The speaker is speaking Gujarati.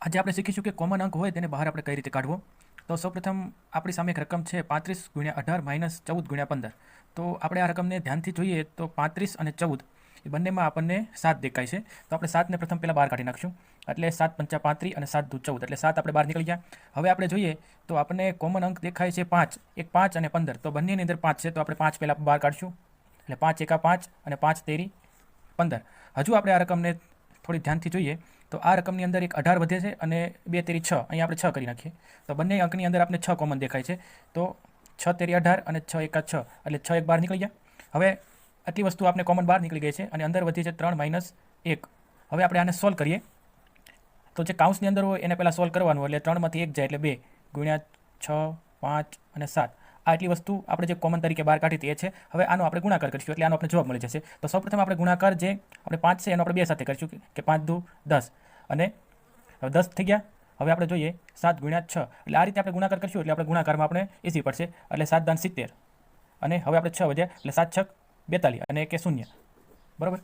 આજે આપણે શીખીશું કે કોમન અંક હોય તેને બહાર આપણે કઈ રીતે કાઢવો. તો સૌપ્રથમ આપણી સામે એક રકમ છે પાંત્રીસ ગુણ્યા અઢાર માઇનસ ચૌદ ગુણ્યા પંદર. તો આપણે આ રકમને ધ્યાનથી જોઈએ તો પાંત્રીસ અને ચૌદ એ બંનેમાં આપણને સાત દેખાય છે. તો આપણે સાતને પ્રથમ પહેલાં બહાર કાઢી નાખશું. એટલે સાત પંચા પાંત્રીસ અને સાત દુ ચૌદ. એટલે સાત આપણે બહાર નીકળી ગયા. હવે આપણે જોઈએ તો આપણને કોમન અંક દેખાય છે પાંચ. એક પાંચ અને પંદર. તો બંનેની અંદર પાંચ છે તો આપણે પાંચ પહેલાં બહાર કાઢશું. એટલે પાંચ એકા પાંચ અને પાંચ તેરી પંદર. હજુ આપણે આ રકમને થોડી ધ્યાનથી જોઈએ, તો આ રકમની અંદર એક અઢાર વધે છે અને બે તેરી છ. અહીંયા આપણે છ કરી નાખીએ. તો બંને અંકની અંદર આપણે છ કોમન દેખાય છે. તો છ તેરી અઢાર અને છ એકા છ. એટલે છ એક બાર નીકળી ગયા. હવે આટલી વસ્તુ આપણે કોમન બહાર નીકળી ગઈ છે અને અંદર વધી છે ત્રણ માઇનસ એક. હવે આપણે આને સોલ્વ કરીએ. તો જે કાઉન્સની અંદર હોય એને પહેલાં સોલ્વ કરવાનું, એટલે ત્રણમાંથી એક જાય એટલે બે. ગુણ્યા છ, પાંચ અને સાત. આ એટલી વસ્તુ આપણે જે કોમન તરીકે બહાર કાઢી તે છે. હવે આનો આપણે ગુણાકાર કરીશું એટલે આનો આપણે જવાબ મળી જશે. તો સૌપ્રથમ આપણે ગુણાકાર જે આપણે પાંચ છે એનો આપણે બે સાથે કરીશું કે- પાંચ દુ દસ. અને દસ થઈ ગયા. હવે આપણે જોઈએ સાત ગુણ્યા છ. એટલે આ રીતે આપણે ગુણાકાર કરીશું એટલે આપણે ગુણાકારમાં આપણે ઈસી પડશે. એટલે સાત દાન સિત્તેર. અને હવે આપણે છ વધ્યા. એટલે સાત છક બેતાલીસ અને કે શૂન્ય. બરાબર?